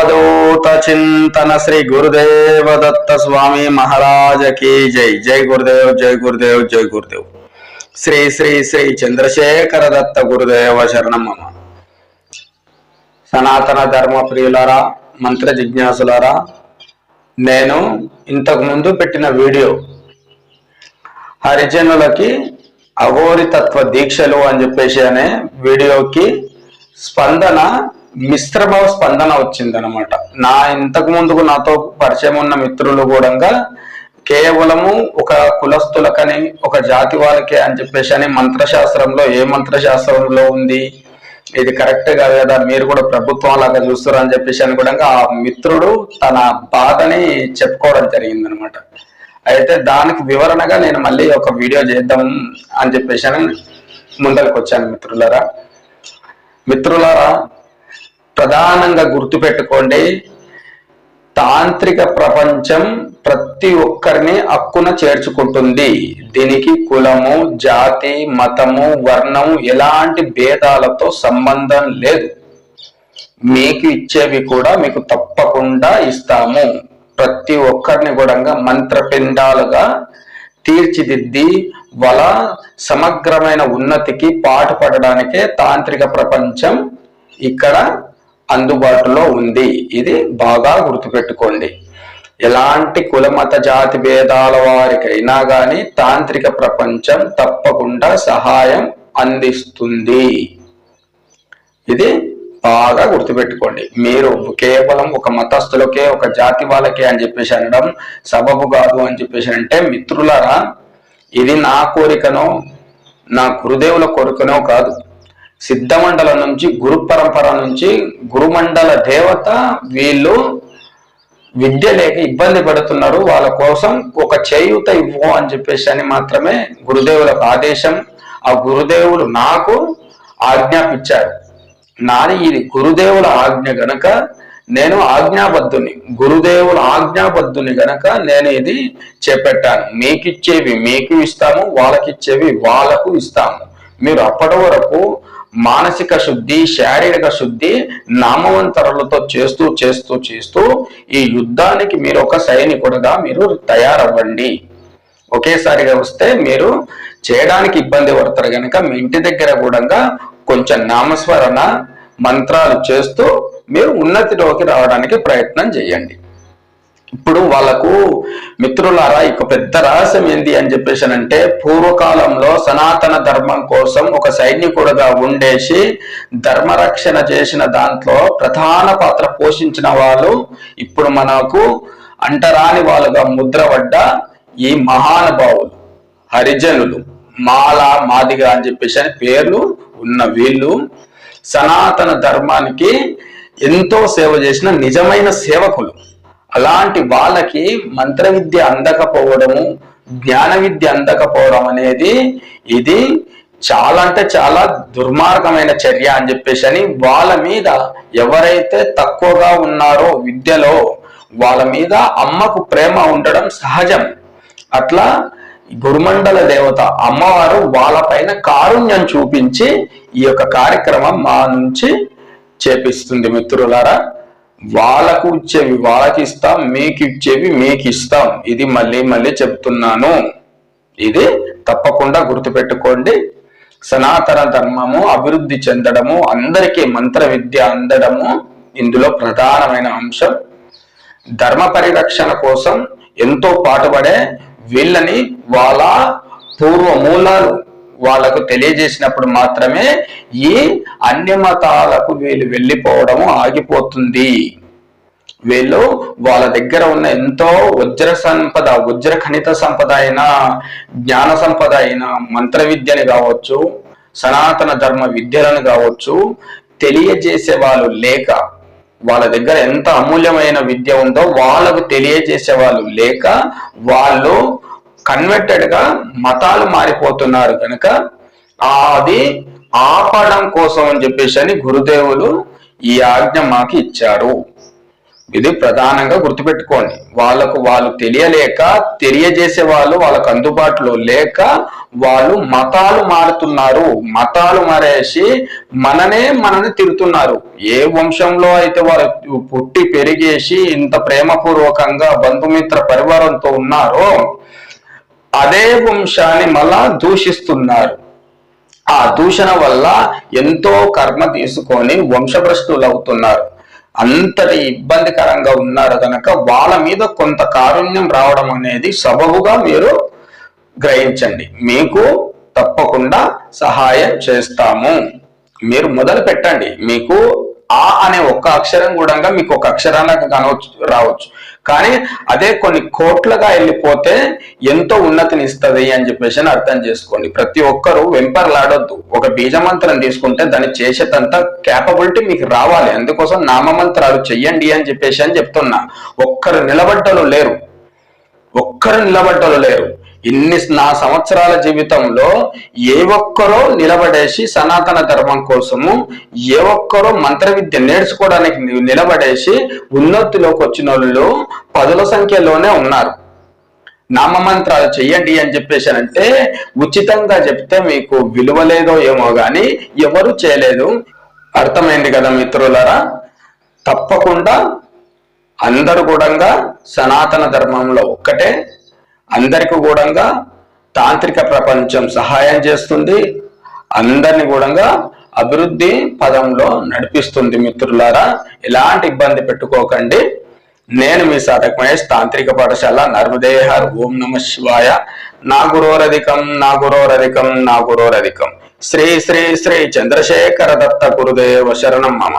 అవధూత చింతన శ్రీ గురుదేవ దత్త స్వామి మహారాజ కీ జై జై గురుదేవ్ జై గురుదేవ్ జై గురుదేవ్ శ్రీ శ్రీ శ్రీ చంద్రశేఖర దత్త గురుదేవ శరణమ్మ సనాతన ధర్మ ప్రియులారా మంత్ర జిజ్ఞాసులారా నేను ఇంతకు ముందు పెట్టిన వీడియో హరిజనులకి అఘోరితత్వ దీక్షలు అని చెప్పేసి అనే వీడియోకి స్పందన మిశ్రమ స్పందన వచ్చిందనమాట నా ఇంతకు ముందుకు నాతో పరిచయం ఉన్న మిత్రులు కూడా కేవలము ఒక కులస్తులకని ఒక జాతి వాళ్ళకే అని చెప్పేసి అని మంత్రశాస్త్రంలో ఏ మంత్రశాస్త్రంలో ఉంది? ఇది కరెక్ట్ కాదు కదా మీరు కూడా ప్రభుత్వం లాగా చూస్తారు అని చెప్పేసి అని కూడా ఆ మిత్రుడు తన బాధని చెప్పుకోవడం జరిగింది అనమాట అయితే దానికి వివరణగా నేను మళ్ళీ ఒక వీడియో చేద్దాం అని చెప్పేసి అని ముందరికి వచ్చాను మిత్రులారా. మిత్రులారా ప్రధానంగా గుర్తుపెట్టుకోండి తాంత్రిక ప్రపంచం ప్రతి ఒక్కరిని హక్కున చేర్చుకుంటుంది. దీనికి కులము జాతి మతము వర్ణం ఎలాంటి భేదాలతో సంబంధం లేదు. మీకు ఇచ్చేవి కూడా మీకు తప్పకుండా ఇస్తాము. ప్రతి ఒక్కరిని కూడా మంత్రపిండాలుగా తీర్చిదిద్ది వాళ్ళ సమగ్రమైన ఉన్నతికి పాటుపడడానికే తాంత్రిక ప్రపంచం ఇక్కడ అందుబాటులో ఉంది. ఇది బాగా గుర్తుపెట్టుకోండి. ఎలాంటి కులమత జాతి భేదాల వారికైనా కానీ తాంత్రిక ప్రపంచం తప్పకుండా సహాయం అందిస్తుంది. ఇది బాగా గుర్తుపెట్టుకోండి. మీరు కేవలం ఒక మతస్థులకే ఒక జాతి వాళ్ళకే అని చెప్పేసి అనడం సబబు కాదు అని చెప్పేసి అంటే మిత్రులరా ఇది నా కోరికనో నా గురుదేవుల కోరికనో కాదు. సిద్ధమండలం నుంచి గురు పరంపర నుంచి గురుమండల దేవత వీళ్ళు విద్య లేక ఇబ్బంది పడుతున్నారు. వాళ్ళ కోసం ఒక చేయూత ఇవ్వు అని చెప్పేసి అని మాత్రమే గురుదేవులకు ఆదేశం. ఆ గురుదేవులు నాకు ఆజ్ఞాపించారు నాది ఇది గురుదేవుల ఆజ్ఞ గనక నేను ఆజ్ఞాబద్ధుని. గురుదేవుల ఆజ్ఞాబద్ధుని గనక నేను ఇది చేపట్టాను. మీకిచ్చేవి మీకు ఇస్తాము వాళ్ళకిచ్చేవి వాళ్ళకు ఇస్తాము. మీరు అప్పటి వరకు మానసిక శుద్ధి శారీరక శుద్ధి నామవంతరులతో చేస్తూ చేస్తూ చేస్తూ ఈ యుద్ధానికి మీరు ఒక సైనికుడుగా మీరు తయారవ్వండి. ఒకేసారిగా వస్తే మీరు చేయడానికి ఇబ్బంది పడతారు కనుక మీ ఇంటి దగ్గర కూడా కొంచెం నామస్మరణ మంత్రాలు చేస్తూ మీరు ఉన్నతిలోకి రావడానికి ప్రయత్నం చేయండి. ఇప్పుడు వాళ్ళకు మిత్రులారా ఇక పెద్ద రహస్యం ఏంది అని చెప్పేసి అంటే పూర్వకాలంలో సనాతన ధర్మం కోసం ఒక సైనికుడుగా ఉండేసి ధర్మరక్షణ చేసిన దాంట్లో ప్రధాన పాత్ర పోషించిన వాళ్ళు ఇప్పుడు మనకు అంటరాని వాళ్ళుగా ముద్రపడ్డ ఈ మహానుభావులు హరిజనులు మాల మాదిగ అని చెప్పేసి అని పేర్లు ఉన్న వీళ్ళు సనాతన ధర్మానికి ఎంతో సేవ చేసిన నిజమైన సేవకులు. అలాంటి వాళ్ళకి మంత్ర విద్య అందకపోవడము జ్ఞాన విద్య అందకపోవడం అనేది ఇది చాలా అంటే చాలా దుర్మార్గమైన చర్య అని చెప్పేసి అని వాళ్ళ మీద ఎవరైతే తక్కువగా ఉన్నారో విద్యలో వాళ్ళ మీద అమ్మకు ప్రేమ ఉండడం సహజం. అట్లా గురుమండల దేవత అమ్మవారు వాళ్ళపైన కారుణ్యం చూపించి ఈ యొక్క కార్యక్రమం మా నుంచి చేపిస్తుంది మిత్రులారా. వాళ్ళకు ఇచ్చేవి వాళ్ళకి ఇస్తాం మీకు ఇచ్చేవి మీకు ఇస్తాం. ఇది మళ్ళీ మళ్ళీ చెప్తున్నాను. ఇది తప్పకుండా గుర్తుపెట్టుకోండి. సనాతన ధర్మము అభివృద్ధి చెందడము అందరికీ మంత్ర విద్య అందడము ఇందులో ప్రధానమైన అంశం. ధర్మ పరిరక్షణ కోసం ఎంతో పాటుపడే వీళ్ళని వాళ్ళ పూర్వ మూలాలు వాళ్ళకు తెలియజేసినప్పుడు మాత్రమే ఈ అన్య మతాలకు వీళ్ళు వెళ్ళిపోవడము ఆగిపోతుంది. వీళ్ళు వాళ్ళ దగ్గర ఉన్న ఎంతో వజ్ర సంపద వజ్ర ఖనిత సంపద అయినా జ్ఞాన సంపద అయినా మంత్ర విద్యని కావచ్చు సనాతన ధర్మ విద్యలను కావచ్చు తెలియజేసే వాళ్ళు లేక వాళ్ళ దగ్గర ఎంత అమూల్యమైన విద్య ఉందో వాళ్ళకు తెలియజేసే వాళ్ళు లేక వాళ్ళు కన్వర్టెడ్గా మతాలు మారిపోతున్నారు కనుక అది ఆపడం కోసం అని చెప్పేసి అని గురుదేవులు ఈ ఆజ్ఞ మాకు ఇచ్చారు. ఇది ప్రధానంగా గుర్తుపెట్టుకోండి. వాళ్ళకు వాళ్ళు తెలియలేక తెలియజేసే వాళ్ళు వాళ్ళకు అందుబాటులో లేక వాళ్ళు మతాలు మారుతున్నారు. మతాలు మారేసి మననే మనని తిరుతున్నారు ఏ వంశంలో అయితే వాళ్ళు పుట్టి పెరిగేసి ఇంత ప్రేమపూర్వకంగా బంధుమిత్ర పరివారంతో ఉన్నారో అదే వంశాన్ని మళ్ళా దూషిస్తున్నారు. ఆ దూషణ వల్ల ఎంతో కర్మ తీసుకొని వంశభ్రష్టులు అవుతున్నారు అంతటి ఇబ్బందికరంగా ఉన్నారు కనుక వాళ్ళ మీద కొంత కారుణ్యం రావడం అనేది సబబుగా మీరు గ్రహించండి. మీకు తప్పకుండా సహాయం చేస్తాము. మీరు మొదలు పెట్టండి. మీకు ఆ అనే ఒక్క అక్షరం కూడా మీకు ఒక అక్షరానికి కనవచ్చు రావచ్చు. కానీ అదే కొన్ని కోట్లుగా వెళ్ళిపోతే ఎంతో ఉన్నతిని ఇస్తుంది అని చెప్పేసి అని అర్థం చేసుకోండి. ప్రతి ఒక్కరూ వెంపర్లాడొద్దు. ఒక బీజమంత్రం తీసుకుంటే దాన్ని చేసేటంత క్యాపబిలిటీ మీకు రావాలి. అందుకోసం నామమంత్రాలు చెయ్యండి అని చెప్పేసి అని చెప్తున్నా. ఒక్కరు నిలబడ్డలు లేరు. ఒక్కరు నిలబడ్డలు లేరు. ఇన్ని నా సంవత్సరాల జీవితంలో ఏ ఒక్కరో నిలబడేసి సనాతన ధర్మం కోసము ఏ ఒక్కరో మంత్ర విద్య నేర్చుకోవడానికి నిలబడేసి ఉన్నతిలోకి వచ్చిన వాళ్ళు పదుల సంఖ్యలోనే ఉన్నారు. నామమంత్రాలు చెయ్యండి అని చెప్పేసానంటే ఉచితంగా చెప్తే మీకు విలువ లేదో ఏమో గాని ఎవరు చేయలేదు. అర్థమైంది కదా మిత్రులారా? తప్పకుండా అందరు కూడా సనాతన ధర్మంలో ఒక్కటే. అందరికి కూడా తాంత్రిక ప్రపంచం సహాయం చేస్తుంది. అందరిని కూడా అభివృద్ధి పదంలో నడిపిస్తుంది మిత్రులారా. ఎలాంటి ఇబ్బంది పెట్టుకోకండి. నేను మీ సాధక మహేష్ తాంత్రిక పాఠశాల నర్మదేహర్ ఓం నమ శివాయ. నా గురోరధికం నా గురోరధికం నా గురోరధికం శ్రీ శ్రీ శ్రీ చంద్రశేఖర దత్త గురుదేవ శరణం మమ.